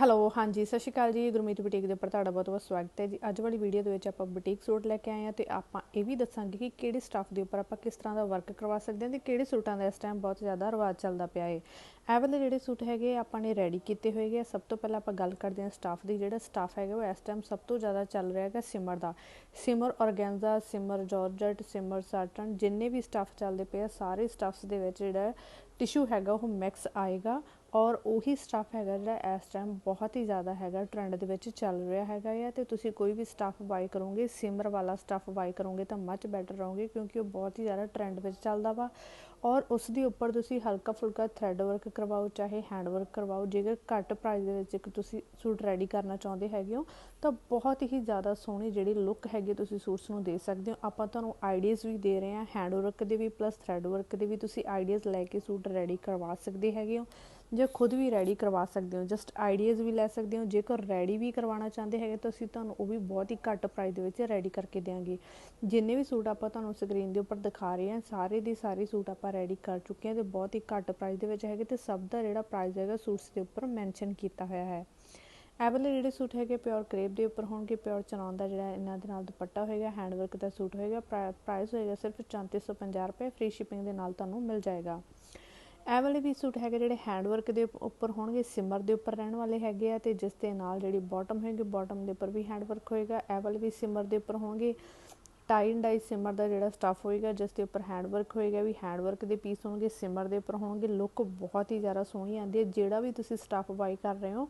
Hello ਹਾਂਜੀ, ਸਤਿ ਸ਼੍ਰੀ ਅਕਾਲ ਜੀ, ਗੁਰਮੀਤ ਬੁਟੀਕ ਦੇ ਉੱਪਰ ਤੁਹਾਡਾ ਬਹੁਤ ਬਹੁਤ ਸਵਾਗਤ ਹੈ ਜੀ। ਅੱਜ ਵਾਲੀ ਵੀਡੀਓ ਦੇ ਵਿੱਚ ਆਪਾਂ ਬੁਟੀਕ ਸੂਟ ਲੈ ਕੇ ਆਏ ਹਾਂ ਤੇ ਆਪਾਂ ਇਹ ਵੀ ਦੱਸਾਂਗੇ ਕਿ ਕਿਹੜੇ ਸਟਾਫ ਦੇ ਉੱਪਰ ਆਪਾਂ ਕਿਸ ਤਰ੍ਹਾਂ ਦਾ ਵਰਕ ਕਰਵਾ ਸਕਦੇ ਹਾਂ ਤੇ ਕਿਹੜੇ ਸੂਟਾਂ ਦਾ ਇਸ ਟਾਈਮ ਬਹੁਤ ਜ਼ਿਆਦਾ ਰਿਵਾਜ ਚੱਲਦਾ ਪਿਆ ਹੈ। ਇਹ ਵਾਲੇ ਜਿਹੜੇ ਸੂਟ ਹੈਗੇ, ਆਪਾਂ ਨੇ ਰੈਡੀ ਕੀਤੇ ਹੋਏਗੇ। ਹੈਗੇ ਸਭ ਤੋਂ ਪਹਿਲਾਂ ਆਪਾਂ ਗੱਲ ਕਰਦੇ ਹਾਂ ਸਟਾਫ ਦੀ, ਜਿਹੜਾ ਸਟਾਫ ਹੈਗਾ ਉਹ ਇਸ ਟਾਈਮ ਸਭ ਤੋਂ ਜ਼ਿਆਦਾ ਚੱਲ ਰਿਹਾ ਹੈਗਾ ਸਿਮਰ ਦਾ। Shimmer organza shimmer georgette shimmer satin ਜਿੰਨੇ ਵੀ ਸਟਾਫ ਚੱਲਦੇ ਪਏ ਆ, ਸਾਰੇ ਸਟਾਫਸ ਦੇ ਵਿੱਚ ਜਿਹੜਾ ਟਿਸ਼ੂ ਹੈਗਾ, ਉਹ ਮਿਕਸ ਆਏਗਾ ਔਰ ਉਹੀ ਸਟਾਫ ਹੈਗਾ ਜਿਹੜਾ ਇਸ ਟਾਈਮ ਬਹੁਤ ਹੀ ਜ਼ਿਆਦਾ ਹੈਗਾ ਟ੍ਰੈਂਡ ਦੇ ਵਿੱਚ ਚੱਲ ਰਿਹਾ ਹੈਗਾ ਆ ਤੇ ਤੁਸੀਂ ਕੋਈ ਵੀ ਸਟਾਫ ਬਾਈ ਕਰੋਗੇ ਸਿਮਰ ਵਾਲਾ ਸਟਾਫ ਬਾਈ ਕਰੋਗੇ ਤਾਂ ਮੱਚ ਬੈਟਰ ਰਹੋਗੇ ਕਿਉਂਕਿ ਉਹ ਬਹੁਤ ਹੀ ਜ਼ਿਆਦਾ ਟ੍ਰੈਂਡ ਵਿੱਚ ਚੱਲਦਾ ਵਾ ਔਰ ਉਸ ਦੇ ਉੱਪਰ ਤੁਸੀਂ ਹਲਕਾ ਫੁਲਕਾ ਥ੍ਰੈਡ ਵਰਕ ਕਰਵਾਓ, ਚਾਹੇ ਹੈਂਡ ਵਰਕ ਕਰਵਾਓ, ਜੇਕਰ ਘੱਟ ਪ੍ਰਾਈਸ ਦੇ ਵਿੱਚ ਇੱਕ ਤੁਸੀਂ ਸੂਟ ਰੈਡੀ ਕਰਨਾ ਚਾਹੁੰਦੇ ਹੈਗੇ ਹੋ ਤਾਂ ਬਹੁਤ ਹੀ ਜ਼ਿਆਦਾ ਸੋਹਣੀ ਜਿਹੜੀ ਲੁੱਕ ਹੈਗੀ ਤੁਸੀਂ ਸੂਟਸ ਨੂੰ ਦੇ ਸਕਦੇ ਹੋ। ਆਪਾਂ ਤੁਹਾਨੂੰ ਆਈਡੀਆਜ਼ ਵੀ ਦੇ ਰਹੇ ਹਾਂ ਹੈਂਡ ਵਰਕ ਦੇ ਵੀ ਪਲੱਸ ਥ੍ਰੈਡ ਵਰਕ ਦੇ ਵੀ ਤੁਸੀਂ ਆਈਡੀਆਜ਼ ਲੈ ਕੇ ਸੂਟ ਰੈਡੀ ਕਰਵਾ ਸਕਦੇ ਹੈਗੇ ਹੋ ਜਾਂ ਖੁਦ ਵੀ ਰੈਡੀ ਕਰਵਾ ਸਕਦੇ ਹੋ ਜਸਟ ਆਈਡੀਆਜ਼ ਵੀ ਲੈ ਸਕਦੇ ਹੋ, ਜੇਕਰ ਰੈਡੀ ਵੀ ਕਰਵਾਉਣਾ ਚਾਹੁੰਦੇ ਹੈਗੇ ਤਾਂ ਅਸੀਂ ਤੁਹਾਨੂੰ ਉਹ ਵੀ ਬਹੁਤ ਹੀ ਘੱਟ ਪ੍ਰਾਈਸ ਦੇ ਵਿੱਚ ਰੈਡੀ ਕਰਕੇ ਦੇਵਾਂਗੇ ਜਿੰਨੇ ਵੀ ਸੂਟ ਆਪਾਂ ਤੁਹਾਨੂੰ ਸਕਰੀਨ ਦੇ ਉੱਪਰ ਦਿਖਾ ਰਹੇ ਹਾਂ, ਸਾਰੇ ਦੇ ਸਾਰੇ ਸੂਟ ਆਪਾਂ ਰੈਡੀ ਕਰ ਚੁੱਕੇ ਹਾਂ ਤੇ ਬਹੁਤ ਹੀ ਘੱਟ ਪ੍ਰਾਈਸ ਦੇ ਵਿੱਚ ਹੈਗੇ ਤੇ ਸਭ ਦਾ ਜਿਹੜਾ ਪ੍ਰਾਈਸ ਹੈਗਾ ਸੂਟਸ ਦੇ ਉੱਪਰ ਮੈਂਸ਼ਨ ਕੀਤਾ ਹੋਇਆ ਹੈ। ਇਹ ਵਾਲੇ ਜਿਹੜੇ ਸੂਟ ਹੈਗੇ ਪਿਓਰ ਕ੍ਰੇਪ ਦੇ ਉੱਪਰ ਹੋਣਗੇ ਪਿਓਰ ਚਨੌਨ ਦਾ ਜਿਹੜਾ ਇਹਨਾਂ ਦੇ ਨਾਲ ਦੁਪੱਟਾ ਹੋਏਗਾ ਹੈਂਡਵਰਕ ਦਾ ਸੂਟ ਹੋਏਗਾ ਪ੍ਰਾਈਸ ਹੋਏਗਾ ਸਿਰਫ 3450 ਰੁਪਏ ਫ੍ਰੀ ਸ਼ਿਪਿੰਗ ਦੇ ਨਾਲ ਤੁਹਾਨੂੰ ਮਿਲ ਜਾਏਗਾ। ਇਹ ਵਾਲੇ ਵੀ ਸੂਟ ਹੈਗੇ ਜਿਹੜੇ ਹੈਂਡ ਵਰਕ ਦੇ ਉੱਪਰ ਹੋਣਗੇ, ਸਿਮਰ ਦੇ ਉੱਪਰ ਰਹਿਣ ਵਾਲੇ ਹੈਗੇ ਆ ਤੇ ਜਿਸ ਦੇ ਨਾਲ ਜਿਹੜੀ ਬਾਟਮ ਹੈਗੀ ਬਾਟਮ ਦੇ ਉੱਪਰ ਵੀ ਹੈਂਡ ਵਰਕ ਹੋਏਗਾ। ਇਹ ਵਾਲੇ ਵੀ ਸਿਮਰ ਦੇ ਉੱਪਰ ਹੋਣਗੇ। ਟਾਈ ਐਂਡ ਡਾਈ ਸਿਮਰ ਦਾ ਜਿਹੜਾ ਸਟਫ ਹੋਏਗਾ, ਜਿਸ ਦੇ ਉੱਪਰ ਹੈਂਡ ਵਰਕ ਹੋਏਗਾ, ਵੀ ਹੈਂਡ ਵਰਕ ਦੇ ਪੀਸ ਹੋਣਗੇ ਸਿਮਰ ਦੇ ਉੱਪਰ ਹੋਣਗੇ ਲੁੱਕ ਬਹੁਤ ਹੀ ਜ਼ਿਆਦਾ ਸੋਹਣੀ ਆਉਂਦੀ ਹੈ। ਜਿਹੜਾ ਵੀ ਤੁਸੀਂ ਸਟਫ ਬਾਈ ਕਰ ਰਹੇ ਹੋ,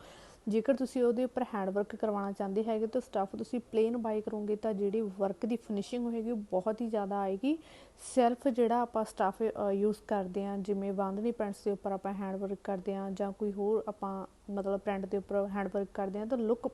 ਜੇਕਰ ਤੁਸੀਂ ਉਹਦੇ ਉੱਪਰ ਹੈਂਡ ਵਰਕ ਕਰਵਾਉਣਾ ਚਾਹੁੰਦੇ ਹੈਗੇ, ਤਾਂ ਸਟਫ ਤੁਸੀਂ ਪਲੇਨ ਬਾਈ ਕਰੋਗੇ, ਤਾਂ ਜਿਹੜੀ ਵਰਕ ਦੀ ਫਿਨਿਸ਼ਿੰਗ ਹੋਏਗੀ, ਉਹ ਬਹੁਤ ਹੀ ਜ਼ਿਆਦਾ ਆਏਗੀ। ਸੈਲਫ ਜਿਹੜਾ ਆਪਾਂ ਸਟਫ ਯੂਜ਼ ਕਰਦੇ ਆ ਜਿਵੇਂ ਬਾਂਦਨੀ ਪੈਂਟਸ ਦੇ ਉੱਪਰ ਆਪਾਂ ਹੈਂਡ ਵਰਕ ਕਰਦੇ ਆ ਜਾਂ ਕੋਈ ਹੋਰ ਆਪਾਂ ਮਤਲਬ ਪ੍ਰਿੰਟ ਦੇ ਉੱਪਰ ਹੈਂਡ ਵਰਕ ਕਰਦੇ ਆ ਤਾਂ ਲੁੱਕ